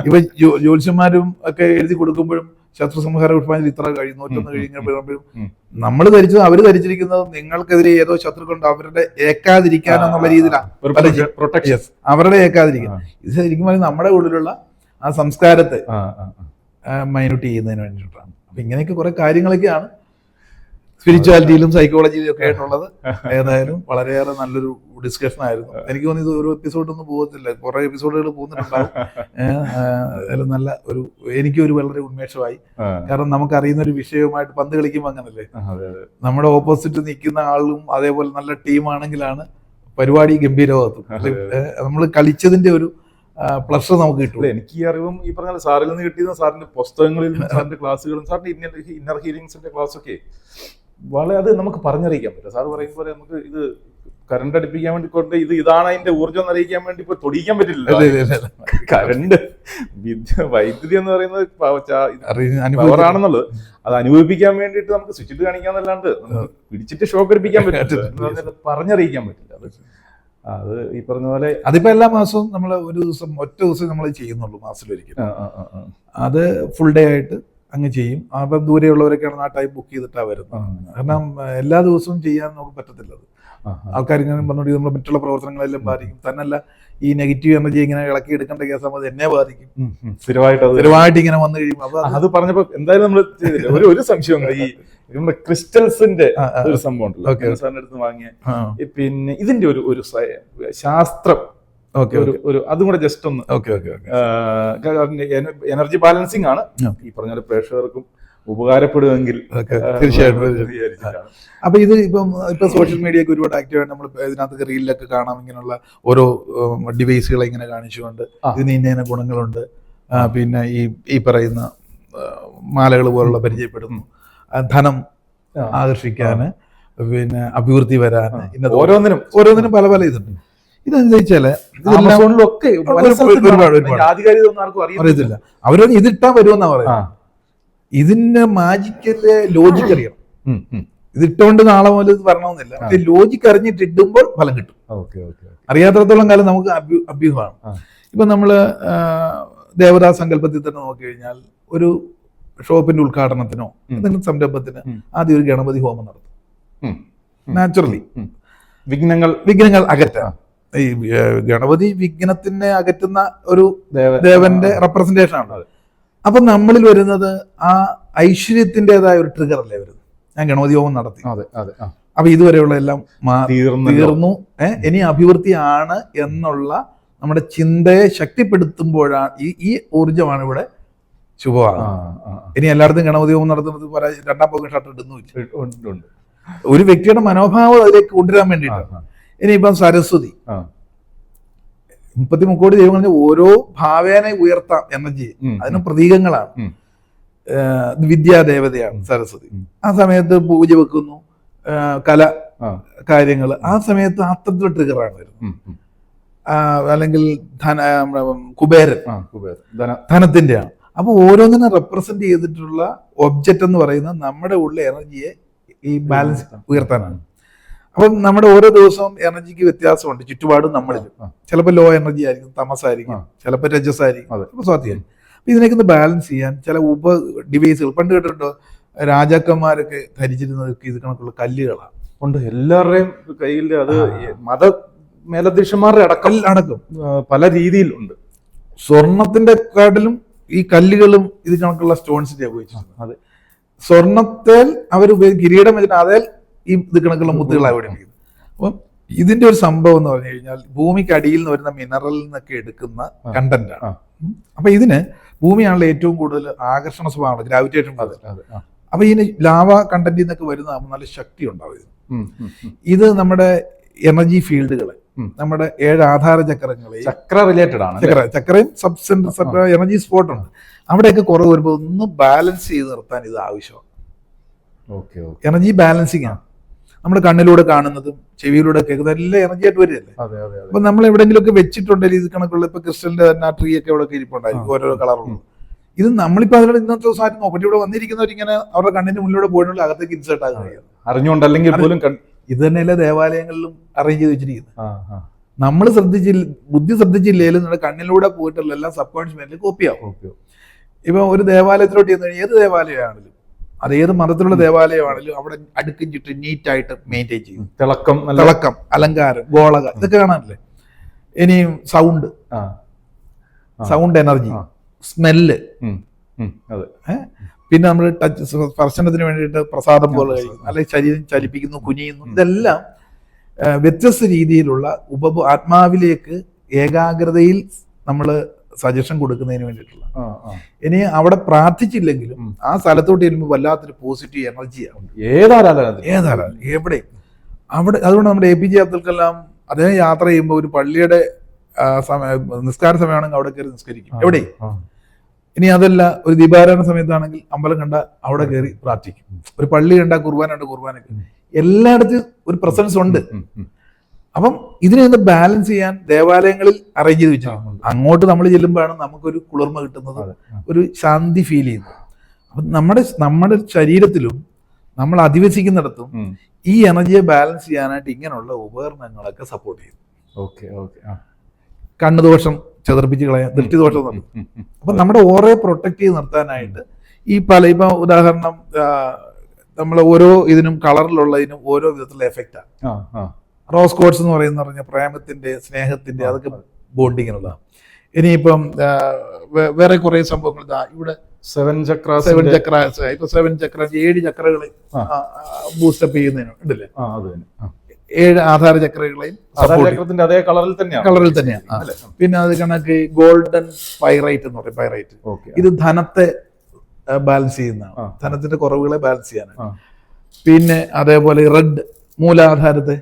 ഇപ്പൊ ജ്യോ- ജ്യോത്സ്യന്മാരും ഒക്കെ എഴുതി കൊടുക്കുമ്പോഴും ശത്രു സംഹാര പുഷ്പാഞ്ജലി ഇത്ര കഴിയുന്നു നൂറ്റൊന്ന് ഉം, കഴിയുമ്പോഴും നമ്മൾ ധരിച്ചത് അവർ ധരിച്ചിരിക്കുന്നത് നിങ്ങൾക്കെതിരെ ഏതോ ശത്രുക്കളുണ്ട് അവരുടെ ഏക്കാതിരിക്കാനെന്നുള്ള രീതിയിലാണ് അവരുടെ ഏക്കാതിരിക്കാൻ. ഇത് ശരിക്കും പറഞ്ഞാൽ നമ്മുടെ ഉള്ളിലുള്ള ആ സംസ്കാരത്തെ. മൈനോട്ട് ചെയ്യുന്നതിന് വേണ്ടിയിട്ടാണ്. അപ്പൊ ഇങ്ങനെയൊക്കെ കുറെ കാര്യങ്ങളൊക്കെയാണ് സ്പിരിച്വാലിറ്റിയിലും സൈക്കോളജിയിലും ഒക്കെ ആയിട്ടുള്ളത്. ഏതായാലും വളരെയേറെ നല്ലൊരു ഡിസ്കഷൻ ആയിരുന്നു. എനിക്ക് തോന്നി ഇത് ഒരു എപ്പിസോഡൊന്നും പോകത്തില്ല. കുറെ എപ്പിസോഡുകൾ പോകുന്നുണ്ടാവും. നല്ല ഒരു എനിക്കൊരു വളരെ ഉന്മേഷമായി. കാരണം നമുക്ക് അറിയുന്ന ഒരു വിഷയവുമായിട്ട് പന്ത് കളിക്കുമ്പോൾ അങ്ങനല്ലേ. നമ്മുടെ ഓപ്പോസിറ്റ് നിൽക്കുന്ന ആളും അതേപോലെ നല്ല ടീമാണെങ്കിലാണ് പരിപാടി ഗംഭീരമാകത്തും അതെ, നമ്മൾ കളിച്ചതിന്റെ ഒരു പ്ലസ് നമുക്ക് കിട്ടും എനിക്ക് ഈ അറിവും ഈ പറഞ്ഞ സാറിൽ നിന്ന് കിട്ടിയത് സാറിന്റെ പുസ്തകങ്ങളിൽ സാറിന്റെ ക്ലാസ്സുകളും സാറിന്റെ ഇന്നർ ഇന്നർ ഹീലിംഗ്സിന്റെ ക്ലാസ് ഒക്കെ വളരെ അത് നമുക്ക് പറഞ്ഞറിയിക്കാൻ പറ്റില്ല സാർ പറയും പോലെ നമുക്ക് ഇത് കറണ്ട് അടുപ്പിക്കാൻ വേണ്ടി കൊണ്ട് ഇത് ഇതാണ് അതിന്റെ ഊർജം എന്ന് അറിയിക്കാൻ വേണ്ടി ഇപ്പൊ തൊടിയിക്കാൻ പറ്റില്ല. കറണ്ട് വിദ്യ വൈദ്യുതി എന്ന് പറയുന്നത് പവ- ചാ- ഇത് അറിയ- പവർ അനുഭവിച്ച- ആണെന്നുള്ളത്. അത് അനുഭവിപ്പിക്കാൻ വേണ്ടിയിട്ട് നമുക്ക് സ്വിച്ചിട്ട് കാണിക്കാന്നല്ലാണ്ട് പിടിച്ചിട്ട് ഷോക്ക് അടിപ്പിക്കാൻ പറ്റില്ല. പറഞ്ഞറിയിക്കാൻ പറ്റില്ല. അത് ഈ പറഞ്ഞ പോലെ അതിപ്പോ എല്ലാ മാസവും നമ്മൾ ഒരു ദിവസം ഒറ്റ ദിവസം നമ്മൾ ചെയ്യുന്നുള്ളൂ മാസത്തിലൊരിക്കൽ. അത് ഫുൾ ഡേ ആയിട്ട് അങ്ങ് ചെയ്യും. അപ്പം ദൂരെയുള്ളവരൊക്കെയാണ് ആ ടൈം ബുക്ക് ചെയ്തിട്ടാണ് വരുന്നത്. കാരണം എല്ലാ ദിവസവും ചെയ്യാൻ നമുക്ക് പറ്റത്തില്ല അത്. ആ, ആ. ആൾക്കാർ ഇങ്ങനെ പറഞ്ഞുകൊണ്ട് നമ്മൾ മറ്റുള്ള പ്രവർത്തനങ്ങളെല്ലാം ബാധിക്കും. തന്നല്ല ഈ നെഗറ്റീവ് എനർജി ഇങ്ങനെ ഇളക്കി എടുക്കേണ്ട കേസാകുമ്പോൾ അത് എന്നെ ബാധിക്കും. സ്ഥിരമായിട്ട് സ്ഥിരമായിട്ട് ഇങ്ങനെ വന്നു കഴിയുമ്പോൾ അത് പറഞ്ഞപ്പോൾ പറഞ്ഞപ്പോ എന്തായാലും നമ്മൾ ഒരു ഒരു സംശയം ഈ ക്രിസ്റ്റൽസിന്റെ ഒരു സംഭവം ഉണ്ടല്ലോ. സാറിന്റെ അടുത്ത് വാങ്ങിയ പിന്നെ ഇതിന്റെ ഒരു ഒരു ശാസ്ത്രം. ഓക്കെ ഒരു അതും കൂടെ ജസ്റ്റ് ഒന്ന് okay okay okay. Energy balancing ആണ്. ഈ പറഞ്ഞ പോലെ പ്രേക്ഷകർക്കും ഉപകാരപ്പെടുമെങ്കിൽ തീർച്ചയായിട്ടും. അപ്പൊ ഇത് ഇപ്പം ഇപ്പൊ സോഷ്യൽ മീഡിയ ഒക്കെ ഒരുപാട് ആക്റ്റീവ് ആണ് നമ്മൾ ഇതിനകത്ത് റീലിലൊക്കെ കാണാം ഇങ്ങനെയുള്ള ഓരോ ഡിവൈസുകളെ ഇങ്ങനെ കാണിച്ചുകൊണ്ട്. ഇതിന് ഇന്ന ഗുണങ്ങളുണ്ട്. പിന്നെ ഈ ഈ പറയുന്ന മാലകൾ പോലുള്ള പരിചയപ്പെടുന്നു. ധനം ആകർഷിക്കാൻ പിന്നെ അഭിവൃദ്ധി വരാൻ. ഇന്നത് ഓരോന്നിനും. ഓരോന്നിനും പല പല ഇതുണ്ട്. ഇതെന്താ വെച്ചാൽ ഒക്കെ അറിയത്തില്ല. അറിയത്തില്ല. ഇതിട്ടാ വരുമെന്നാ. പറയുന്നത്. ഇതിന്റെ മാജിക്കൽ ലോജിക് അറിയണം. ഇതിട്ടുകൊണ്ട് നാളെ മുതൽ ഇത് വരണമെന്നില്ല. പക്ഷെ ലോജിക്ക് അറിഞ്ഞിട്ട് ഇടുമ്പോൾ ഫലം കിട്ടും. അറിയാത്തടത്തോളം കാലം നമുക്ക് അഭ്യു- അഭ്യൂഹമാണ് ഇപ്പൊ നമ്മൾ ദേവതാ സങ്കല്പത്തിൽ തന്നെ നോക്കി കഴിഞ്ഞാൽ ഒരു ഷോപ്പിന്റെ ഉദ്ഘാടനത്തിനോ. എന്തെങ്കിലും സംരംഭത്തിന് ആദ്യം ഒരു ഗണപതി ഹോമം നടത്തും. നാച്ചുറലി. വിഘ്നങ്ങൾ വിഘ്നങ്ങൾ അകറ്റാം. ഈ ഗണപതി വിഘ്നത്തിനെ അകറ്റുന്ന ഒരു ദേവന്റെ റെപ്രസെന്റേഷൻ ആണ്. അപ്പൊ നമ്മളിൽ വരുന്നത് ആ ഐശ്വര്യത്തിന്റെതായ ഒരു ട്രിഗർ അല്ലേ വരുന്നത്? ഞാൻ ഗണപതി ഹോമം നടത്തി. അതെ അതെ ആ. അപ്പൊ ഇതുവരെയുള്ള എല്ലാം തീർന്നു. ഇനി ഇനി അഭിവൃദ്ധിയാണ് എന്നുള്ള നമ്മുടെ ചിന്തയെ ശക്തിപ്പെടുത്തുമ്പോഴാണ് ഈ ഈ ഊർജമാണ് ഇവിടെ ആ. ഇനി എല്ലായിടത്തും ഗണപതി ഹോമം നടത്തുന്നത് പോലെ രണ്ടാം പകുതി ഷർട്ട് ഉണ്ട്. ഒരു വ്യക്തിയുടെ മനോഭാവം അതിലേക്ക് കൊണ്ടുവരാൻ വേണ്ടിയിട്ടാണ്. ഇപ്പം ഇനിയിപ്പം സരസ്വതി. മുപ്പത്തി മുക്കോടി ദൈവങ്ങൾ ഓരോ ഭാവേനെ ഉയർത്താം എനർജി അതിന് പ്രതീകങ്ങളാണ്. വിദ്യാദേവതയാണ് സരസ്വതി. ആ സമയത്ത് പൂജ വെക്കുന്നു. കല കാര്യങ്ങൾ ആ സമയത്ത് അത്തരത്തിലുള്ള ട്രിഗറാണ് വരുന്നത്. അല്ലെങ്കിൽ ധന കുബേരൻ. ധനത്തിന്റെയാണ്. അപ്പൊ ഓരോന്നിനെ റെപ്രസെന്റ് ചെയ്തിട്ടുള്ള ഒബ്ജക്റ്റ് എന്ന് പറയുന്നത് നമ്മുടെ ഉള്ളിലെ എനർജിയെ ഈ ബാലൻസ് ഉയർത്താനാണ്. അപ്പം നമ്മുടെ ഓരോ ദിവസവും എനർജിക്ക് വ്യത്യാസമുണ്ട്. ചുറ്റുപാടും നമ്മളിലും. ആ. ചിലപ്പോൾ ലോ എനർജി ആയിരിക്കും തമസായിരിക്കും. ചിലപ്പോൾ രജസ് ആയിരിക്കും അപ്പോൾ സ്വാധീനം അപ്പൊ ഇതിനൊക്കെ ഒന്ന് ബാലൻസ് ചെയ്യാൻ ചില ഉപ ഡിവൈസുകൾ പണ്ട് കേട്ടിട്ടുണ്ടോ? രാജാക്കന്മാരൊക്കെ ധരിച്ചിരുന്നതൊക്കെ ഇത് കണക്കുള്ള കല്ലുകളാണ്. ഉണ്ട്. എല്ലാവരുടെയും കയ്യിൽ അത്. മത മേലധ്യക്ഷന്മാരുടെ അടക്കം അടക്കം. പല രീതിയിലുണ്ട്. സ്വർണത്തിന്റെ കാട്ടിലും ഈ കല്ലുകളും ഇത് കണക്കുള്ള സ്റ്റോൺസിന്റെ ഉപയോഗിച്ചിട്ടുണ്ട് അതെ സ്വർണത്തേൽ അവർ കിരീടം വെച്ചിട്ട് അതേ ഈ ഇത് കണക്കുള്ള മുത്തുകളാണ് അവിടെ ഇരിക്കുന്നത് അപ്പം ഇതിന്റെ ഒരു സംഭവം എന്ന് പറഞ്ഞു കഴിഞ്ഞാൽ ഭൂമിക്ക് അടിയിൽ നിന്ന് വരുന്ന മിനറലിൽ നിന്നൊക്കെ എടുക്കുന്ന കണ്ടന്റ് ആണ്. അപ്പൊ ഇതിന് ഭൂമിയാണല്ലോ ഏറ്റവും കൂടുതൽ ആകർഷണ സ്വഭാവമാണ് ഗ്രാവിറ്റേഷൻ. അപ്പൊ ഇതിന് ലാവ കണ്ടന്റിൽ നിന്നൊക്കെ വരുന്ന നല്ല ശക്തി ഉണ്ടാവും. ഇത് നമ്മുടെ എനർജി ഫീൽഡുകളെ. നമ്മുടെ ഏഴ് ആധാര ചക്രങ്ങളെ ചക്ര റിലേറ്റഡ് ആണ് ചക്ര ചക്രയും സബ് സെന്റർ എനർജി സ്പോട്ട് ഉണ്ട്. അവിടെയൊക്കെ കുറവ് വരുമ്പോൾ ഒന്ന് ബാലൻസ് ചെയ്ത് നിർത്താൻ ഇത് ആവശ്യമാണ്. എനർജി ബാലൻസിങ് ആണ്. നമ്മൾ കണ്ണിലൂടെ കാണുന്നതും ചെവിയിലൂടെ കേൾക്കുന്നതും എല്ലാം എനർജി ആയിട്ട് വരികയല്ലേ? അപ്പൊ നമ്മൾ എവിടെയെങ്കിലുമൊക്കെ വെച്ചിട്ടുണ്ടെങ്കിൽ ഇത് കണക്കുള്ള ഇപ്പൊ ക്രിസ്റ്റലിന്റെ തന്നെ ആ ട്രീ ഒക്കെ ഇവിടെ ഇരിപ്പുണ്ടായിരിക്കും. ഓരോരോ കളറുള്ള ഇത് നമ്മളിപ്പോ അതിലൂടെ ഇന്നത്തെ ദിവസം നോക്കട്ടെ ഇവിടെ വന്നിരിക്കുന്നവരിങ്ങനെ അവരുടെ കണ്ണിന്റെ മുന്നിലൂടെ പോയിട്ടുള്ള അകത്തേക്ക് ഇൻസേർട്ട് ആകുകയാണ് അറിഞ്ഞുകൊണ്ടല്ലെങ്കിൽ പോലും ഇത് തന്നെയല്ലേ ദേവാലയങ്ങളിലും അറേഞ്ച് ചെയ്ത് വെച്ചിരിക്കുന്നത്. നമ്മൾ ശ്രദ്ധിച്ചില്ല ബുദ്ധി ശ്രദ്ധിച്ചില്ലെങ്കിലും നമ്മുടെ കണ്ണിലൂടെ പോയിട്ടുള്ള എല്ലാം സബ് കോൺഷ്യസ് മൈൻഡിൽ കോപ്പിയാവും ഓക്കെ ഇപ്പൊ ഒരു ദേവാലയത്തിലോട്ട് ചെന്ന് കഴിഞ്ഞാൽ ഏത് ദേവാലയമാണെങ്കിലും അത് ഏത് മതത്തിലുള്ള ദേവാലയമാണെങ്കിലും അവിടെ അടുക്കും ചുറ്റും നീറ്റായിട്ട് മെയിന്റെയിൻ ചെയ്യും. തിളക്കം തിളക്കം അലങ്കാരം ഗോളക ഇതൊക്കെ കാണാനല്ലേ ഇനിയും സൗണ്ട്. Sound energy. സ്മെല്ല് അതെ. പിന്നെ നമ്മൾ ടച്ച് സ്പർശനത്തിന് വേണ്ടിയിട്ട് പ്രസാദം പോലെ കഴിക്കുന്നു. കഴിക്കും അല്ലെങ്കിൽ ശരീരം ചലിപ്പിക്കുന്നു കുനിയുന്നു. ഇതെല്ലാം വ്യത്യസ്ത രീതിയിലുള്ള ഉപ ആത്മാവിലേക്ക് ഏകാഗ്രതയിൽ നമ്മൾ സജഷൻ കൊടുക്കുന്നതിന് വേണ്ടിയിട്ടുള്ള. ഇനി അവിടെ പ്രാർത്ഥിച്ചില്ലെങ്കിലും ആ സ്ഥലത്തോട്ട് ചെല്ലുമ്പോൾ വല്ലാത്തൊരു പോസിറ്റീവ് എനർജിയാണ് ഏതാരാധന ഏതാരാധന എവിടെ അവിടെ അതുകൊണ്ട് നമ്മുടെ A P J Abdul Kalam അദ്ദേഹം യാത്ര ചെയ്യുമ്പോൾ ഒരു പള്ളിയുടെ നിസ്കാര സമയമാണെങ്കിൽ അവിടെ കയറി നിസ്കരിക്കും. എവിടെ ഇനി അതല്ല ഒരു ദീപാരാധന സമയത്താണെങ്കിൽ അമ്പലം കണ്ട അവിടെ കയറി പ്രാർത്ഥിക്കും. ഒരു പള്ളി കണ്ട കുർബാന കണ്ട കുർബാന എല്ലായിടത്തും ഒരു പ്രസൻസ് ഉണ്ട്. അപ്പം ഇതിനെ ഒന്ന് ബാലൻസ് ചെയ്യാൻ ദേവാലയങ്ങളിൽ അറേഞ്ച് ചെയ്ത് വെച്ചാൽ അങ്ങോട്ട് നമ്മൾ ചെല്ലുമ്പോഴാണ് നമുക്കൊരു കുളിർമ കിട്ടുന്നത് ഒരു ശാന്തി ഫീൽ ചെയ്യുന്നത്. അപ്പം നമ്മുടെ നമ്മുടെ ശരീരത്തിലും നമ്മൾ അധിവസിക്കുന്നിടത്തും ഈ എനർജിയെ ബാലൻസ് ചെയ്യാനായിട്ട് ഇങ്ങനെയുള്ള ഉപകരണങ്ങളൊക്കെ സപ്പോർട്ട് ചെയ്യുന്നു ഓക്കെ ഓക്കെ കണ്ണുദോഷം ചെതർപ്പിച്ച് കളയാൻ ദൃഷ്ടിദോഷം എന്ന് അപ്പം നമ്മുടെ ഓറയെ പ്രൊട്ടക്ട് ചെയ്ത് നിർത്താനായിട്ട് ഈ പല ഇപ്പം ഉദാഹരണം നമ്മൾ ഓരോ ഇതിനും കളറിലുള്ളതിനും ഓരോ വിധത്തിലുള്ള എഫക്റ്റാണ് റോസ് കോഡ്സ് എന്ന് പറയുന്ന പറഞ്ഞ പ്രേമത്തിന്റെ സ്നേഹത്തിന്റെ അതൊക്കെ ബോണ്ടിങ്ങിനുള്ളതാണ് ഇനിയിപ്പം വേറെ കുറെ സംഭവങ്ങൾ. ഇവിടെ സെവൻ ചക്ര സെവൻ ചക്ര ഇപ്പൊ സെവൻ ചക്ര ഏഴ് ചക്രകളെ ആ. ബൂസ്റ്റപ്പ് ചെയ്യുന്നതിന് ഉണ്ടല്ലേ. ഏഴ് ആധാര ചക്രകളെയും ചക്രത്തിന്റെ അതേ കളറിൽ തന്നെയാണ്. കളറിൽ തന്നെയാണ്. പിന്നെ അത് കണക്ക് ഗോൾഡൻ പൈറൈറ്റ് എന്ന് പറയും പൈറൈറ്റ്. ഇത് ധനത്തെ ബാലൻസ് ചെയ്യുന്നതാണ് ധനത്തിന്റെ കുറവുകളെ ബാലൻസ് ചെയ്യാനാണ്. പിന്നെ അതേപോലെ റെഡ് മൂലാധാരത്തെ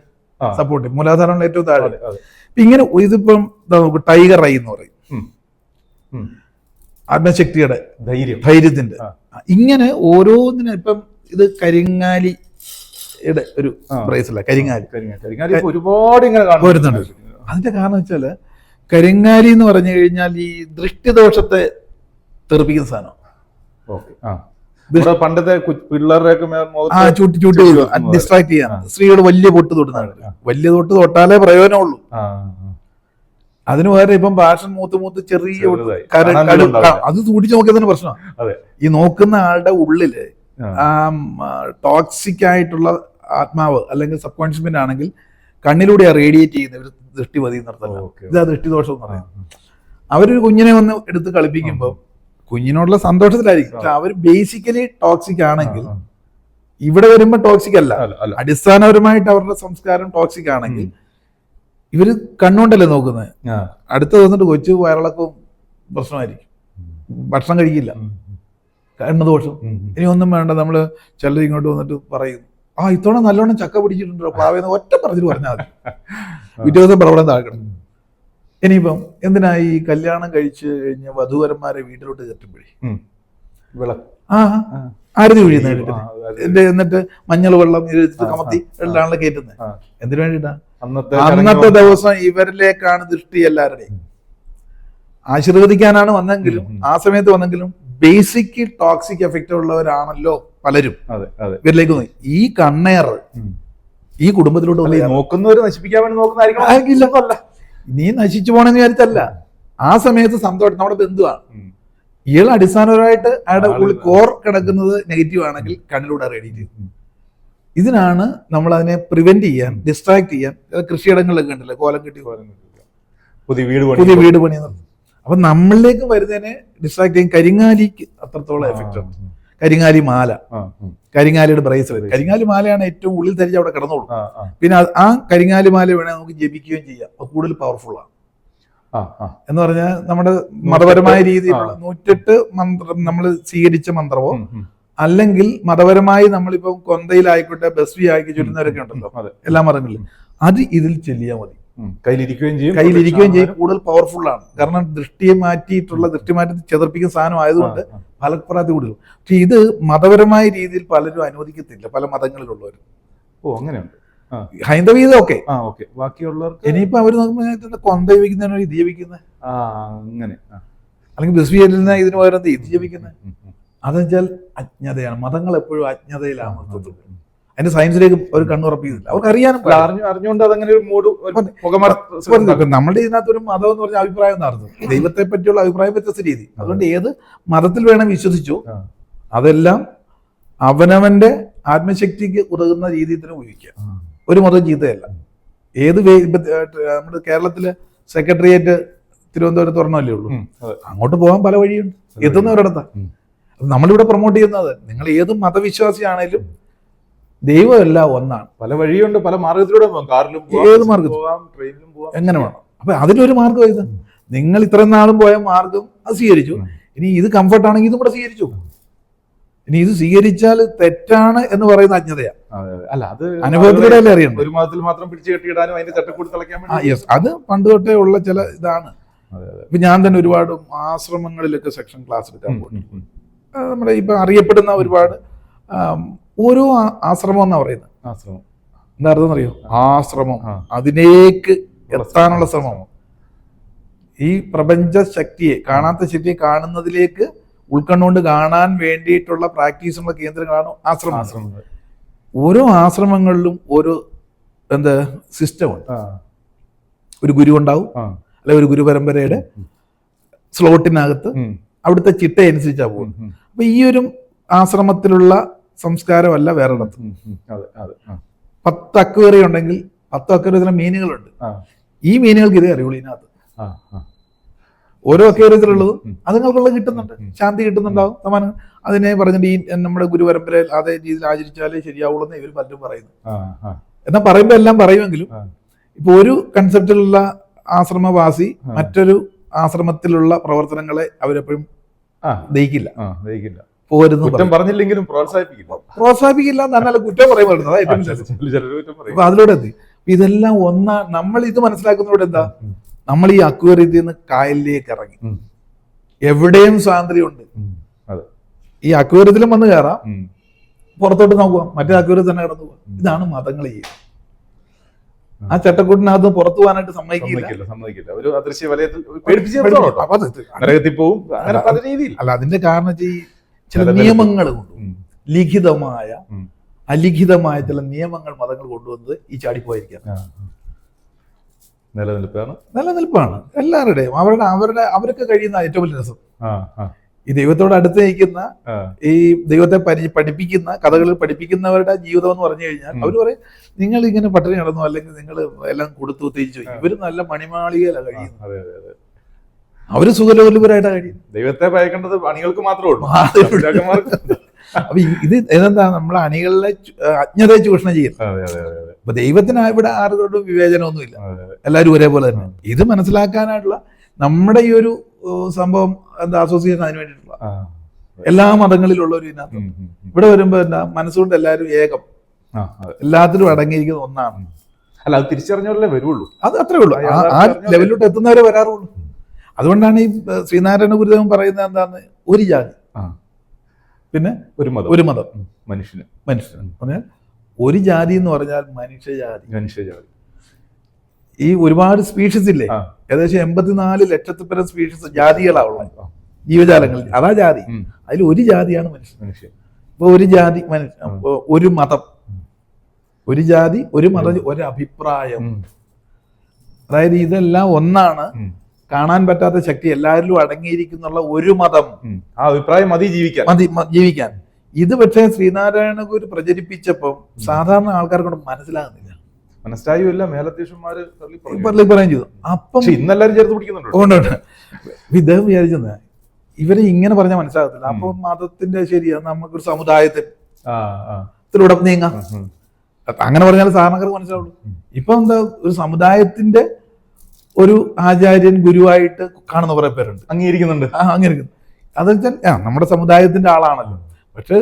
സപ്പോർട്ട് ചെയ്യും. മൂലാധാരമാണ് ഏറ്റവും താഴെ. ഇങ്ങനെ ഇതിപ്പം നമുക്ക് ടൈഗർ ഐ എന്ന് പറയും. ആത്മശക്തിയുടെ ധൈര്യം. ധൈര്യത്തിന്റെ. ഇങ്ങനെ ഓരോന്നിനും ഇപ്പം ഇത് കരിങ്ങാലിയുടെ ഒരു പ്രൈസ് അല്ല കരിങ്ങാലി. കരിങ്ങ- കരിങ്ങാലി. ഒരുപാട് ഇങ്ങനെ വരുന്നുണ്ട്. അതിന്റെ കാരണം വെച്ചാൽ കരിങ്ങാലി എന്ന് പറഞ്ഞു കഴിഞ്ഞാൽ ഈ ദൃഷ്ടിദോഷത്തെ തെറിപ്പിക്കുന്ന സാധനം. ഇവിടെ പണ്ടത്തെ പിള്ളേരുടെയൊക്കെ ആ ചൂട്ടി ചൂട്ടി ഡിസ്ട്രാക്ട് ചെയ്യാൻ. സ്ത്രീകൾ വലിയ പൊട്ട് തൊട്ടുന്ന വലിയ തൊട്ട് തൊട്ടാലേ പ്രയോജനമുള്ളൂ. അതിന് പകരം ഇപ്പം ഭാഷൻ മൂത്ത് മൂത്ത് ചെറിയ. അത് സൂക്ഷിച്ച് നോക്കിയതിന് പ്രശ്നമാണ്. ഈ നോക്കുന്ന ആളുടെ ഉള്ളിൽ ടോക്സിക് ആയിട്ടുള്ള ആത്മാവ് അല്ലെങ്കിൽ സബ് കോൺഷ്യസ്മെന്റ് ആണെങ്കിൽ കണ്ണിലൂടെ റേഡിയേറ്റ് ചെയ്യുന്ന ഒരു ദൃഷ്ടി വതി നിർത്തല്ല ഇതാ ദൃഷ്ടിദോഷം എന്ന് പറയുന്നത്. അവരൊരു കുഞ്ഞിനെ ഒന്ന് എടുത്ത് കളിപ്പിക്കുമ്പോൾ കുഞ്ഞിനോടുള്ള സന്തോഷത്തിലായിരിക്കും. പക്ഷെ അവർ ബേസിക്കലി ടോക്സിക് ആണെങ്കിൽ. ഇവിടെ വരുമ്പോൾ ടോക്സിക് അല്ല. അടിസ്ഥാനപരമായിട്ട് അവരുടെ സംസ്കാരം ടോക്സിക് ആണെങ്കിൽ ഇവർ കണ്ണുകൊണ്ടല്ലേ നോക്കുന്നത്? അടുത്ത അടുത്ത് വന്നിട്ട് കൊച്ചു വയറിളക്കവും പ്രശ്നമായിരിക്കും. ഭക്ഷണം കഴിക്കില്ല. ഉം, കണ്ണ് ദോഷം. ഇനി ഒന്നും വേണ്ട നമ്മൾ ചിലർ ഇങ്ങോട്ട് വന്നിട്ട് പറയും. ആ ഇത്തവണ നല്ലോണം ചക്ക പിടിച്ചിട്ടുണ്ടോ പാവേന്ന് ഒറ്റ പറഞ്ഞിട്ട് പറഞ്ഞാൽ മതി. പിറ്റേ ദിവസം താഴ്ക്കണം ഇനിയിപ്പം എന്തിനാ ഈ കല്യാണം കഴിച്ച് കഴിഞ്ഞ് വധുവരന്മാരെ വീട്ടിലോട്ട് കയറ്റുമ്പോഴേ? ആ. ആരതി വീഴുന്നേ എന്റെ എന്നിട്ട് മഞ്ഞൾ വെള്ളം കമത്തി എല്ലാണല്ലോ കയറ്റുന്നത് എന്തിനു വേണ്ടിട്ടാ? അന്നത്തെ ദിവസം ഇവരിലേക്കാണ് ദൃഷ്ടി എല്ലാവരുടെയും. ആശീർവദിക്കാനാണ് വന്നെങ്കിലും. ആ സമയത്ത് വന്നെങ്കിലും ബേസിക് ടോക്സിക് എഫക്റ്റ് ഉള്ളവരാണല്ലോ പലരും. ഇവരിലേക്ക്. ഈ കണ്ണേർ ഈ കുടുംബത്തിലോട്ട് നോക്കുന്നവർ നശിപ്പിക്കാൻ വേണ്ടി നോക്കുന്നതായിരിക്കണം. നീ നശിച്ചു പോണെന്ന് വിചാരിച്ചല്ല ആ സമയത്ത് സന്തോഷം നമ്മുടെ ബന്ധുവാണ്. ഇയാൾ അടിസ്ഥാനപരമായിട്ട് അയാളുടെ ഉള്ളിൽ കോർ കിടക്കുന്നത് നെഗറ്റീവ് ആണെങ്കിൽ കണ്ണിലൂടെ റേഡിയേറ്റ് ചെയ്യും. ഇതിനാണ് നമ്മൾ അതിനെ പ്രിവെന്റ് ചെയ്യാൻ ഡിസ്ട്രാക്ട് ചെയ്യാൻ. കൃഷിയിടങ്ങളിലൊക്കെ ഉണ്ടല്ലോ കോലം കെട്ടി പുതിയ വീട് പുതിയ വീട് പണി അപ്പൊ നമ്മളിലേക്ക് വരുന്നതിനെ ഡിസ്ട്രാക്ട് ചെയ്യും കരിങ്ങാലിക്ക് അത്രത്തോളം എഫക്റ്റ് ഉണ്ട്. കരിങ്ങാലി മാല. കരിങ്ങാലിയുടെ ബ്രേസ്ലെറ്റ് കരിങ്ങാലി മാലയാണ് ഏറ്റവും ഉള്ളിൽ ധരിച്ച് അവിടെ കിടന്നോളൂ. പിന്നെ ആ കരിങ്ങാലി മാല വേണേൽ നമുക്ക് ജപിക്കുകയും ചെയ്യാം. അത് കൂടുതൽ പവർഫുൾ ആണ്. എന്ന് പറഞ്ഞാൽ നമ്മുടെ മതപരമായ രീതിയിലുള്ള. നൂറ്റെട്ട് മന്ത്രം നമ്മൾ സ്വീകരിച്ച മന്ത്രമോ. അല്ലെങ്കിൽ മതപരമായി നമ്മളിപ്പം കൊന്തയിലായിക്കോട്ടെ ബസ്വി ആയിക്കോട്ടെ ചൊല്ലുന്നവരൊക്കെ ഉണ്ടല്ലോ എല്ലാ മതങ്ങളിലും. അത് ഇതിൽ ചെല്ലിയാൽ മതി. കയ്യിലിരിക്കുകയും ചെയ്യും. കയ്യിലിരിക്കുകയും ചെയ്യും. കൂടുതൽ പവർഫുൾ ആണ്. കാരണം ദൃഷ്ടിയെ മാറ്റിയിട്ടുള്ള ദൃഷ്ടി മാറ്റി ചെതർപ്പിക്കുന്ന സാധനം ആയതുകൊണ്ട്. ഫലപ്രാപ്തി കൂടുതൽ. പക്ഷെ ഇത് മതപരമായ രീതിയിൽ പലരും അനുവദിക്കത്തില്ല. പല മതങ്ങളിലുള്ളവർ ഓ അങ്ങനെയുണ്ട്. ഹൈന്ദവീത ഓക്കെ. ബാക്കിയുള്ളവർക്ക് ഇനിയിപ്പോ അവർ നോക്കുമ്പോൾ കൊന്ത ജപിക്കുന്നതിനോ ഇത് ജീവിക്കുന്നത് അങ്ങനെ. അല്ലെങ്കിൽ ബസ്വി നിന്ന് ഇതിന് പകരം ഇത് ജീവിക്കുന്നത് ഉം, ഉം. അതെന്ന് വെച്ചാൽ അജ്ഞതയാണ്. മതങ്ങൾ എപ്പോഴും അജ്ഞതയിലാണ് മൊത്തത്തിൽ അതിന്റെ സയൻസിലേക്ക് ഒരു കണ്ണുറപ്പിക്കുന്നില്ല അവർക്ക് അറിയാനും അറിഞ്ഞുകൊണ്ട് അതങ്ങനെ ഒരു മൂഡ് നമ്മുടെ ഇതിനകത്ത് ഒരു മതം എന്ന് പറഞ്ഞ അഭിപ്രായം നടത്തും ദൈവത്തെ പറ്റിയുള്ള അഭിപ്രായം വ്യത്യസ്ത രീതി. അതുകൊണ്ട് ഏത് മതത്തിൽ വേണം വിശ്വസിച്ചു അതെല്ലാം അവനവന്റെ ആത്മശക്തിക്ക് ഉതകുന്ന രീതിയിൽ തന്നെ ഉപയോഗിക്കുക ഒരു മതം ചീത്തയല്ല. ഏത് നമ്മുടെ കേരളത്തിലെ സെക്രട്ടേറിയറ്റ് തിരുവനന്തപുരത്ത് തുറന്നല്ലേ ഉള്ളൂ? അങ്ങോട്ട് പോകാൻ പല വഴിയുണ്ട്. എത്തുന്നവരടത്താ നമ്മളിവിടെ പ്രൊമോട്ട് ചെയ്യുന്നത്. നിങ്ങൾ ഏത് മതവിശ്വാസിയാണേലും ദൈവമെല്ലാം ഒന്നാണ്. പല വഴിയുണ്ട് പല മാർഗത്തിലൂടെ കാറിലും ഏത് മാർഗം പോവാം ട്രെയിനിലും പോവാം എങ്ങനെ വേണം? അപ്പൊ അതിലൊരു മാർഗം ഇത്. നിങ്ങൾ ഇത്രയും നാളും പോയ മാർഗം അത് സ്വീകരിച്ചു. ഇനി ഇത് കംഫർട്ട് ആണെങ്കിൽ ഇതും കൂടെ സ്വീകരിച്ചു. ഇനി ഇത് സ്വീകരിച്ചാൽ തെറ്റാണ് എന്ന് പറയുന്ന അജ്ഞതയാ. അല്ല അത് അനുഭവത്തിലൂടെ അല്ലേ അറിയണം ഒരു മതത്തിൽ മാത്രം പിടിച്ചു കെട്ടിയിടാനും അതിന്റെ ചട്ടക്കൂടി തിളയ്ക്കാൻ യെസ് അത് പണ്ട് തൊട്ടേ ഉള്ള ചില ഇതാണ്. ഇപ്പൊ ഞാൻ തന്നെ ഒരുപാട് ആശ്രമങ്ങളിലൊക്കെ സെക്ഷൻ ക്ലാസ് എടുക്കാൻ ഉം, പോയി ഉം, ഉം. നമ്മുടെ ഇപ്പൊ അറിയപ്പെടുന്ന ഒരുപാട് ഓരോ ആശ്രമം എന്നാ പറയുന്നത്? ആശ്രമം. എന്താ അർത്ഥം അറിയോ ആശ്രമം. അതിലേക്ക് എത്താനുള്ള ശ്രമം. ഈ പ്രപഞ്ച ശക്തിയെ കാണാത്ത ശക്തിയെ കാണുന്നതിലേക്ക് ഉൾക്കണ്ണുകൊണ്ട് കാണാൻ വേണ്ടിയിട്ടുള്ള പ്രാക്ടീസുള്ള കേന്ദ്രങ്ങളാണ് ആശ്രമം ആശ്രമങ്ങൾ. ഓരോ ആശ്രമങ്ങളിലും ഓരോ എന്താ സിസ്റ്റമുണ്ട് ഒരു ഗുരു ഉണ്ടാവും അല്ലെ ഒരു ഗുരു പരമ്പരയുടെ സ്ലോട്ടിനകത്ത് അവിടുത്തെ ചിട്ട ഉം, പോകുന്നത് അപ്പൊ ഈ ഒരു ആശ്രമത്തിലുള്ള സംസ്കാരമല്ല വേറെ ഇടത്ത് ഉം, ഉം. അതെ അതെ. ആ, പത്ത് അക്വേറി ഉണ്ടെങ്കിൽ പത്ത് അക്വേറിയത്തിലെ മീനുകളുണ്ട്. ഈ മീനുകൾക്ക് ഇതേ അറിയുള്ളൂ ഇതിനകത്ത്. ഓരോ അക്വേറിയത്തിലുള്ളതും അതുങ്ങൾക്കുള്ള അതുങ്ങൾക്കുള്ളത് കിട്ടുന്നുണ്ട് ശാന്തി കിട്ടുന്നുണ്ടാവും. സമാനം. അതിനെ പറഞ്ഞിട്ട് ഈ നമ്മുടെ ഗുരുപരമ്പരയിൽ അതേ രീതിയിൽ ആചരിച്ചാലേ ശരിയാവുള്ളൂ എന്ന് ഇവർ പലരും പറയുന്നു. ആ, പറയുമ്പോ എന്നാൽ പറയുമ്പോൾ എല്ലാം പറയുമെങ്കിലും. ഇപ്പൊ ഒരു കൺസെപ്റ്റിലുള്ള ആശ്രമവാസി മറ്റൊരു ആശ്രമത്തിലുള്ള പ്രവർത്തനങ്ങളെ അവരെപ്പോഴും ദഹിക്കില്ല. ദഹിക്കില്ല. പോരുന്നു കുറ്റം പറഞ്ഞില്ലെങ്കിലും പ്രോത്സാഹിപ്പിക്കില്ല പ്രോത്സാഹിപ്പിക്കില്ല എന്നല്ല കുറ്റം പറയുമ്പോൾ ആ, ഏറ്റവും ചില- ചില- ചിലര് കുറ്റം പറയും. അപ്പൊ അതിലൂടെ എത്തി ഇതെല്ലാം ഒന്നാ നമ്മൾ ഇത് മനസ്സിലാക്കുന്നതോടെ എന്താ? നമ്മൾ ഈ അക്വേറിയത്തിൽ നിന്ന് കായലിലേക്ക് ഇറങ്ങി. എവിടെയും സ്വാതന്ത്ര്യമുണ്ട്. ഈ അക്വേറിയത്തിലും വന്ന് കയറാം പുറത്തോട്ട് നോക്കുക മറ്റേ അക്വേറിയത്തിൽ തന്നെ കിടന്നു പോവാം. ഇതാണ് മതങ്ങൾ ചെയ്യുക ആ ചട്ടക്കൂട്ടിനകത്ത് പുറത്തു പോകാനായിട്ട് സമ്മതിക്കില്ല. സമ്മതിക്കില്ല ഒരു അദൃശ്യ വലയത്തിൽ പേടിപ്പിച്ച് രീതിയിൽ. അല്ല അതിന്റെ കാരണം ഈ ചില നിയമങ്ങൾ കൊണ്ടുവന്നു. ലിഖിതമായ അലിഖിതമായ ചില നിയമങ്ങൾ മതങ്ങൾ കൊണ്ടുവന്നത് ഈ ചാടിപ്പോയിരിക്കാം. നിലനിൽപ്പാണ്? നിലനിൽപ്പാണ്. എല്ലാവരുടെയും. അവരുടെ അവരുടെ അവരൊക്കെ കഴിയുന്ന ഏറ്റവും വലിയ രസം. ഈ ദൈവത്തോട് അടുത്ത് നിൽക്കുന്ന ഈ ദൈവത്തെ പരി പഠിപ്പിക്കുന്ന കഥകളിൽ പഠിപ്പിക്കുന്നവരുടെ ജീവിതം എന്ന് പറഞ്ഞു കഴിഞ്ഞാൽ അവർ അവർ പറയും നിങ്ങൾ ഇങ്ങനെ പട്ടിണി നടന്നു അല്ലെങ്കിൽ നിങ്ങൾ എല്ലാം കൊടുത്തു തിരിച്ചു ഇവർ നല്ല മണിമാളികയിലാണ് കഴിയുന്നത്. അവർ സുഖലോലുപരായിട്ടാണ് കഴിയും ദൈവത്തെ ഭയക്കേണ്ടത് അണികൾക്ക് മാത്രമേ ഉള്ളൂ. അപ്പൊ ഇത് ഇതെന്താ? നമ്മൾ അണികളിലെ അജ്ഞതയെ ചൂഷണം ചെയ്യും അതെ അതെ അതെ അതെ. അപ്പൊ ദൈവത്തിന് ഇവിടെ ആരോടും വിവേചനമൊന്നുമില്ല എല്ലാവരും ഒരേപോലെ തന്നെ. ഇത് മനസ്സിലാക്കാനായിട്ടുള്ള നമ്മുടെ ഈ ഒരു സംഭവം എന്താ അസോസിയേഷൻ അതിന് വേണ്ടിയിട്ടുള്ള എല്ലാ മതങ്ങളിലുള്ളവരും ഇതിനകത്ത്. ഇവിടെ വരുമ്പോ എന്താ? മനസ്സുകൊണ്ട് എല്ലാവരും ഏകം. എല്ലാത്തിലും അടങ്ങിയിരിക്കുന്ന ഒന്നാണ്. അല്ല അത് തിരിച്ചറിഞ്ഞവരല്ലേ വരുള്ളൂ. അത് അത്രേ ഉള്ളൂ. ആ- ലെവലിലോട്ട് എത്തുന്നവരെ വരാറുള്ളൂ. അതുകൊണ്ടാണ് ഈ ശ്രീനാരായണ ഗുരുദേവൻ പറയുന്നത് എന്താണ് ഒരു ജാതി. പിന്നെ ഒരു മതം. ഒരു മതം. മനുഷ്യന്. മനുഷ്യന്. മനുഷ്യൻ പറഞ്ഞാൽ ഒരു ജാതി എന്ന് പറഞ്ഞാൽ മനുഷ്യജാതി. മനുഷ്യജാതി. ഈ ഒരുപാട് സ്പീഷീസ് ഇല്ലേ? ഏകദേശം എൺപത്തിനാല് ലക്ഷത്തി പരം സ്പീഷീസ് ജാതികളാവുള്ള ജീവജാലങ്ങൾ ജീവജാലങ്ങളിൽ അതാ ജാതി. അതിൽ ഒരു ജാതിയാണ് മനുഷ്യൻ. മനുഷ്യൻ. ഇപ്പൊ ഒരു ജാതി മനുഷ്യ അപ്പൊ ഒരു മതം. ഒരു ജാതി ഒരു മതം ഒരു അഭിപ്രായം അതായത് ഇതെല്ലാം ഒന്നാണ്. കാണാൻ പറ്റാത്ത ശക്തി എല്ലാവരിലും അടങ്ങിയിരിക്കുന്നുള്ള ഒരു മതം ആ അഭിപ്രായം മതി ജീവിക്കാൻ. മതി ജീവിക്കാൻ. ഇത് പക്ഷേ ശ്രീനാരായണ ഗുരു പ്രചരിപ്പിച്ചപ്പോ സാധാരണ ആൾക്കാർക്കൊണ്ട് മനസ്സിലാകുന്നില്ല. മനസ്സിലായുമില്ല മേലധ്യക്ഷന്മാര് പറയും. ചെയ്തു. അപ്പം ഇന്നെല്ലാരും ചേർത്ത് പിടിക്കുന്നുണ്ട്. ഇദ്ദേഹം വിചാരിച്ചത് ഇവരെ ഇങ്ങനെ പറഞ്ഞാൽ മനസ്സിലാകത്തില്ല. അപ്പൊ മതത്തിന്റെ ശരിയാ നമുക്കൊരു സമുദായത്തിലൂടെ നീങ്ങാം. അങ്ങനെ പറഞ്ഞാൽ സാധാരണക്കാർക്ക് മനസ്സിലാവുള്ളൂ. ഇപ്പൊ എന്താ ഒരു സമുദായത്തിന്റെ ഒരു ആചാര്യൻ ഗുരുവായിട്ട് കാണുന്ന കുറെ പേരുണ്ട്. അംഗീകരിക്കുന്നുണ്ട്. ആ അംഗീകരിക്കുന്നു. അത് വെച്ചാൽ ആ നമ്മുടെ സമുദായത്തിന്റെ ആളാണല്ലോ. പക്ഷെ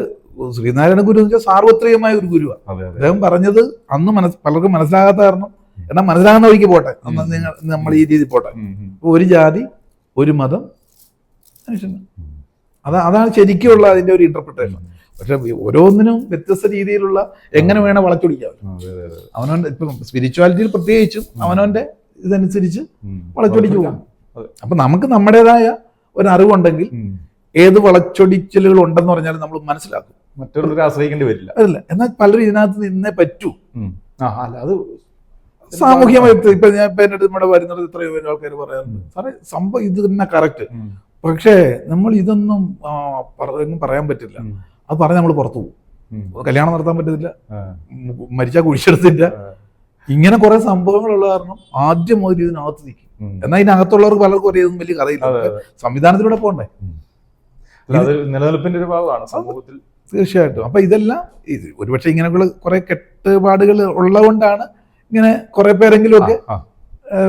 ശ്രീനാരായണ ഗുരു എന്ന് വെച്ചാൽ സാർവത്രികമായ ഒരു ഗുരുവാണ്. അദ്ദേഹം പറഞ്ഞത് അന്ന് മനസ് പലർക്കും മനസ്സിലാകാത്ത കാരണം എന്നാൽ മനസ്സിലാകുന്ന വഴിക്ക് പോട്ടെ. അന്ന് നിങ്ങൾ നമ്മൾ ഈ രീതി പോട്ടെ. ഒരു ജാതി ഒരു മതം മനുഷ്യന് അതാ അതാണ് ശരിക്കുള്ള അതിന്റെ ഒരു ഇന്റർപ്രിട്ടേഷൻ പക്ഷെ ഓരോന്നിനും വ്യത്യസ്ത രീതിയിലുള്ള എങ്ങനെ വേണം വളച്ചൊടിക്കാം. അവനവന്റെ ഇപ്പം സ്പിരിച്വാലിറ്റിയിൽ പ്രത്യേകിച്ചും അവനവന്റെ ഇതനുസരിച്ച്. വളച്ചൊടിച്ചു പോകും. അപ്പൊ നമുക്ക് നമ്മുടേതായ ഒരു അറിവുണ്ടെങ്കിൽ. ഏത് വളച്ചൊടിച്ചലുകൾ ഉണ്ടെന്ന് പറഞ്ഞാലും നമ്മൾ മനസ്സിലാക്കും. മറ്റുള്ളവരെ ആശ്രയിക്കേണ്ടി വരില്ല. അതല്ല എന്നാൽ പലരും ഇതിനകത്ത് നിന്നേ പറ്റൂ. അല്ല അത് സാമൂഹ്യമായി ഇപ്പൊ ഞാൻ ഇപ്പൊ എന്റെ നമ്മുടെ വരുന്നത് ഇത്രയും പേര് ആൾക്കാർ പറയാറുണ്ട്. സാറേ സംഭവം ഇത് തന്നെ കറക്റ്റ് പക്ഷേ നമ്മൾ ഇതൊന്നും പറയാൻ പറ്റില്ല. അത് പറഞ്ഞാൽ നമ്മൾ പുറത്തു പോകും. കല്യാണം നടത്താൻ പറ്റത്തില്ല. മരിച്ചാൽ കുഴിച്ചെടുത്തില്ല. ഇങ്ങനെ കുറെ സംഭവങ്ങളുള്ള കാരണം ആദ്യം മുതൽ ഇതിനകത്ത് നിൽക്കും. എന്നാൽ ഇതിനകത്തുള്ളവർക്ക് പലർക്കും ഒരേ വലിയ കഥയില്ല. സംവിധാനത്തിലൂടെ പോകണ്ടേ നിലനിൽപ്പിന്റെ ഒരു ഭാഗമാണ് സമൂഹത്തിൽ. തീർച്ചയായിട്ടും. അപ്പൊ ഇതെല്ലാം ഇത് ഒരുപക്ഷെ ഇങ്ങനെയുള്ള കുറെ കെട്ടുപാടുകൾ ഉള്ളതുകൊണ്ടാണ് ഇങ്ങനെ കുറെ പേരെങ്കിലും ഒക്കെ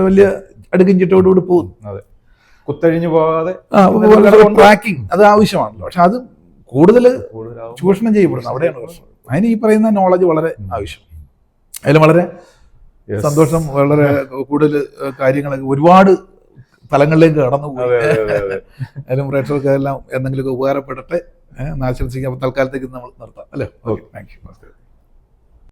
വലിയ അടുക്കും ചിട്ടോടുകൂടി പോകും അതെ. കുത്തഴിഞ്ഞു പോകാതെ. ട്രാക്കിംഗ് അത് ആവശ്യമാണല്ലോ. പക്ഷെ അത് കൂടുതൽ. ചൂഷണം ചെയ്യപ്പെടുന്നു അവിടെയാണ് പ്രശ്നം. അതിന് ഈ പറയുന്ന നോളജ് വളരെ ആവശ്യം. അതിൽ വളരെ. സന്തോഷം വളരെ കൂടുതൽ കാര്യങ്ങളൊക്കെ ഒരുപാട് തലങ്ങളിലേക്ക് കടന്നു പോയി അതെ അതിലും പ്രേക്ഷകർക്കെല്ലാം എന്തെങ്കിലുമൊക്കെ ഉപകാരപ്പെടട്ടെ. ഏഹ് ആശംസിക്കാൻ തൽക്കാലത്തേക്ക് നമ്മൾ നിർത്താം. അല്ലേ? Okay thank you